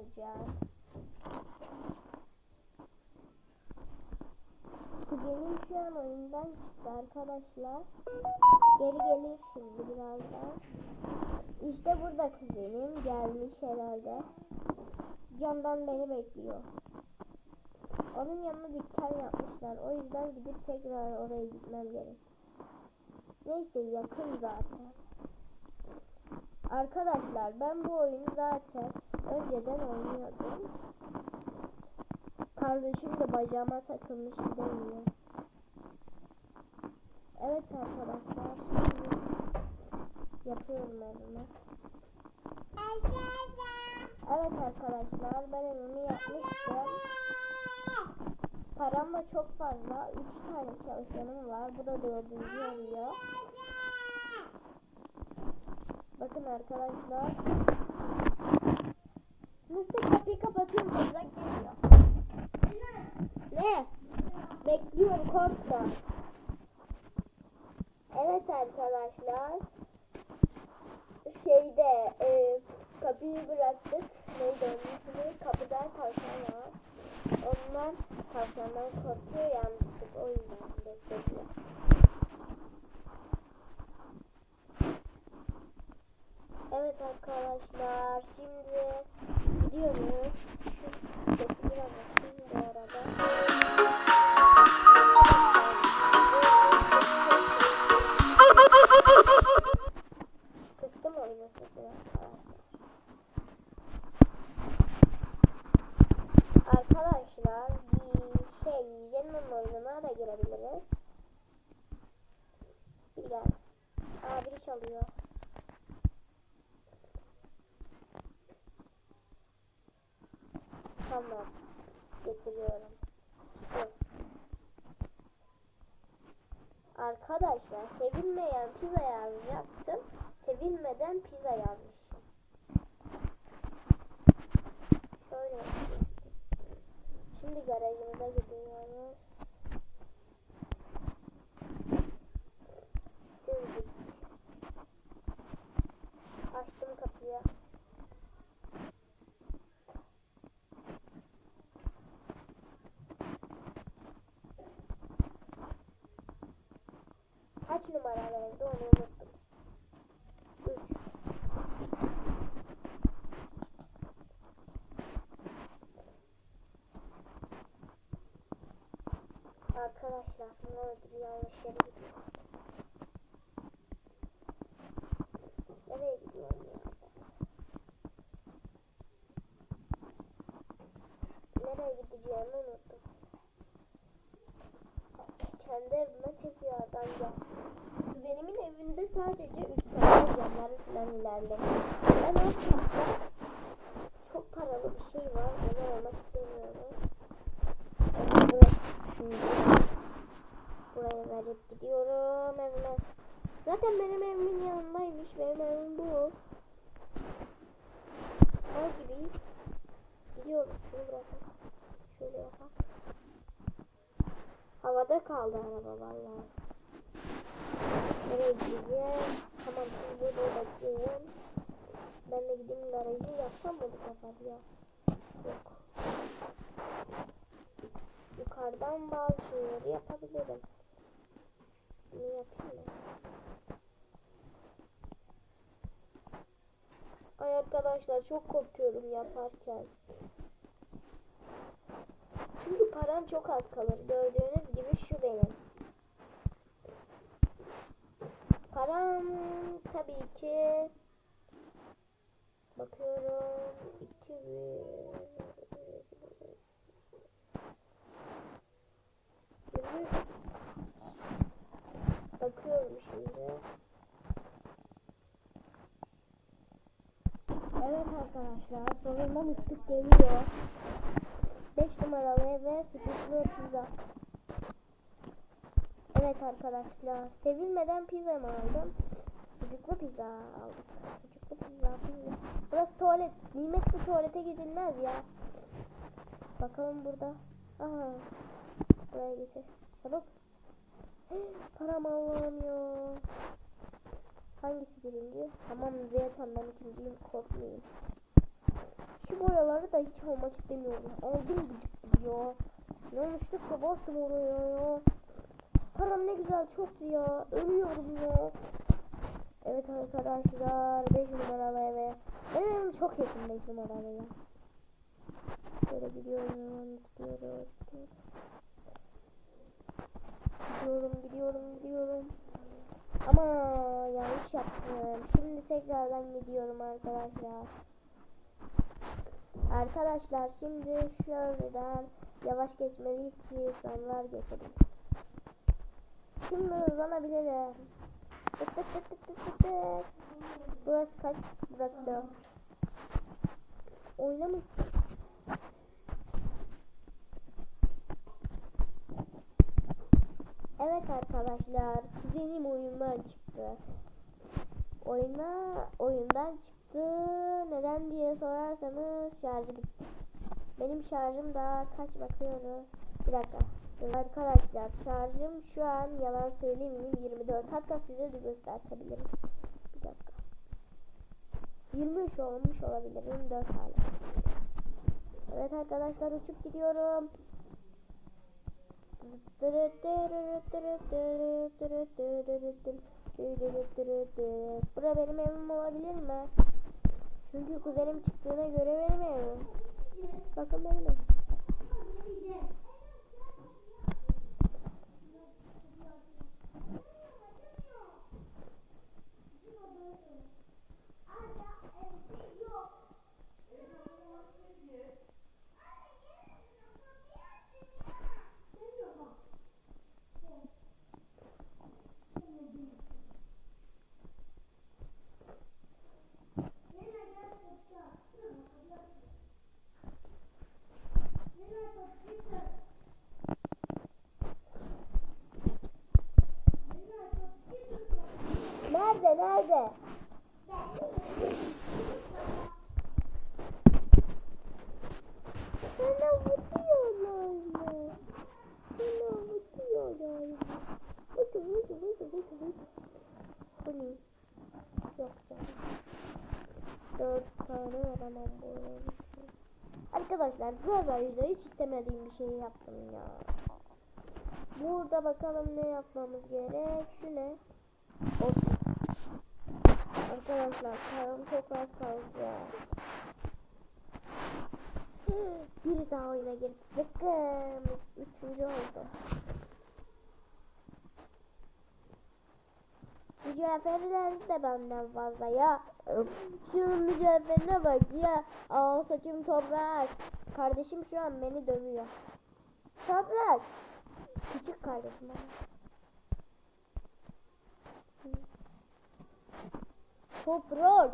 olacak. Kuzenim şu an oyundan çıktı arkadaşlar. Geri gelir şimdi birazdan. İşte burada kuzenim gelmiş herhalde. Camdan beni bekliyor. Onun yanına dükkan yapmışlar. O yüzden gidip tekrar oraya gitmem gerek. Neyse yakın zaten. Arkadaşlar ben bu oyunu zaten önceden oynuyordum. Kardeşim de bacağıma takılmış gidemiyor. Evet arkadaşlar şimdi yapıyorum evimi. Evet arkadaşlar ben evimi yapmıştım. Param da çok fazla. 3 tane çalışanım var. Bu da dördüncü oluyor. Bakın arkadaşlar. Mustafa kapıyı kapatıyorum. Toprak geliyor. Ne? Bekliyorum korkma. Evet arkadaşlar. Şeyde e, kapıyı bıraktık. Neydi onun ismi? Kapıda tavşan var. Onlar tavşandan korkuyor yanlışlık o yüzden beklediler. Evet arkadaşlar şimdi gidiyoruz. Şu sesi biraz açayım bu arada. Kıstım oyunu sesini arkadaşlar. Bir şey Jen'in oyununa da girebiliriz. Bir gel. Aa çalıyor. Tamam. Getiriyorum. Arkadaşlar sevilmeyen pizza yazacaktım. Sevilmeden pizza yazmışım. Şöyle yapayım. Şimdi garajımıza gidiyoruz. Şimdi açtım kapıyı. Kaç numara verdi onu unuttum. 3 Arkadaşlar ne oldu yanlış yere gidiyor. Nereye gidiyorum ya? Nereye gideceğimi unuttum. Kendi tekrardan gel. Kuzenimin evinde sadece üç tane camları falan ilerledim. Ben sırada çok paralı bir şey var. Onu almak istemiyorum. Şimdi. Buraya verip gidiyorum evime. Zaten benim evimin yanındaymış. Benim evim bu. Al gibi. Gidiyorum. Şunu bırakın. Şöyle yapalım. Havada kaldı araba vallahi. Nereye gideceğim? Tamam şimdi burada bekleyin. Ben de gideyim garajı yapsam mı bu sefer ya? Yok. Yukarıdan bazı şeyleri yapabilirim. Bunu yapayım mı? Ay arkadaşlar çok korkuyorum yaparken. Çünkü param çok az kalır. Gördüğünüz gibi şu benim. Param tabii ki bakıyorum 2000 Yirmi- Bakıyorum şimdi. Evet arkadaşlar sonunda mıstık geliyor. 5 numaralı eve sucuklu pizza. Evet arkadaşlar sevilmeden pizza mı aldım? Sucuklu pizza aldık. Sucuklu pizza pizza. Burası tuvalet. Nimetli tuvalete gidilmez ya. Bakalım burada. Aha. Buraya getir. Çabuk. Param alamıyor. Hangisi birinci? Tamam zaten ben ikinciyim korkmayayım. Şu boyaları da hiç almak istemiyorum. Aldım gıcık ya. Yanlışlıkla bastım oraya ya. Güzel çoktu ya. Ölüyorum ya. Evet arkadaşlar 5 numaralı eve. Benim çok yakın 5 numaralı eve. Böyle gidiyorum. Gidiyorum. Gidiyorum gidiyorum gidiyorum. Ama yanlış yaptım. Şimdi tekrardan gidiyorum arkadaşlar. Arkadaşlar şimdi şuradan yavaş geçmeliyiz ki sonra geçebiliriz. Şimdi hızlanabilirim. Tık tık tık tık tık tık. Burası kaç? Burası dört. Oynamış. Evet arkadaşlar, kuzenim oyundan çıktı. Oyuna oyundan çıktı. Neden diye sorarsanız şarjı bitti. Benim şarjım da kaç bakıyoruz? Bir dakika. Arkadaşlar şarjım şu an yalan söylemeyeyim 24. Hatta size de göstertebilirim. Bir dakika. 23 olmuş olabilir. 24 hala. Evet arkadaşlar uçup gidiyorum. Bura benim evim olabilir mi? Çünkü kuzenim çıktığına göre benim evim. Bakın benim evim. Arkadaşlar Gazay'da hiç istemediğim bir şey yaptım ya. Burada bakalım ne yapmamız gerek. Şu ne? Arkadaşlar param çok az kaldı ya. Bir daha oyuna girdik. Bakın. Üçüncü oldu. Mücevherler de benden fazla ya. Şunun mücevherine bak ya. Aa saçım toprak. Kardeşim şu an beni dövüyor. Toprak. Küçük kardeşim. Toprak.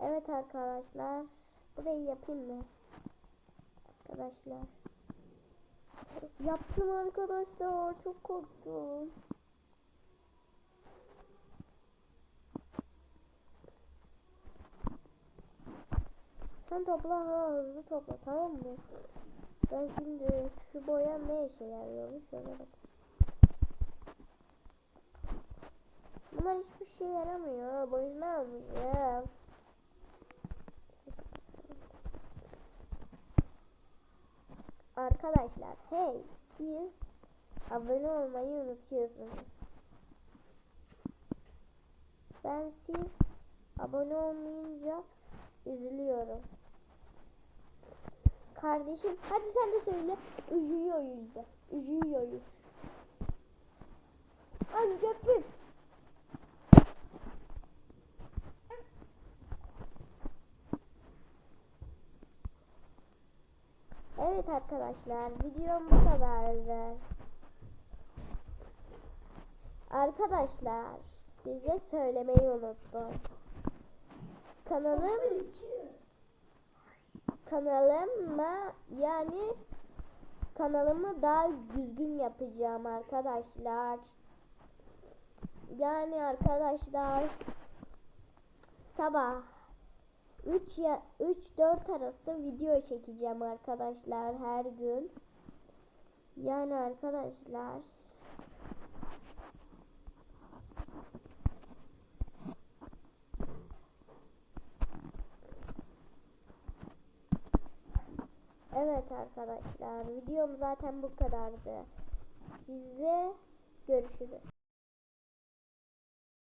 Evet arkadaşlar. Burayı yapayım mı? Arkadaşlar. Yaptım arkadaşlar. Çok korktum. Sen topla ha, hızlı topla tamam mı? Ben şimdi şu boya ne işe yarıyormuş şöyle bakayım. Bunlar hiçbir şey yaramıyor. Boyuna almışım. Arkadaşlar hey siz abone olmayı unutuyorsunuz. Ben siz abone olmayınca üzülüyorum. Kardeşim hadi sen de söyle. Üzüyor yüzde. Üzüyor yüz. Ancak biz. Evet arkadaşlar videom bu kadardı. Arkadaşlar size söylemeyi unuttum. Kanalım kanalıma yani kanalımı daha düzgün yapacağım arkadaşlar. Yani arkadaşlar sabah 3 ya 3 4 arası video çekeceğim arkadaşlar her gün. Yani arkadaşlar Evet arkadaşlar videom zaten bu kadardı. Size görüşürüz.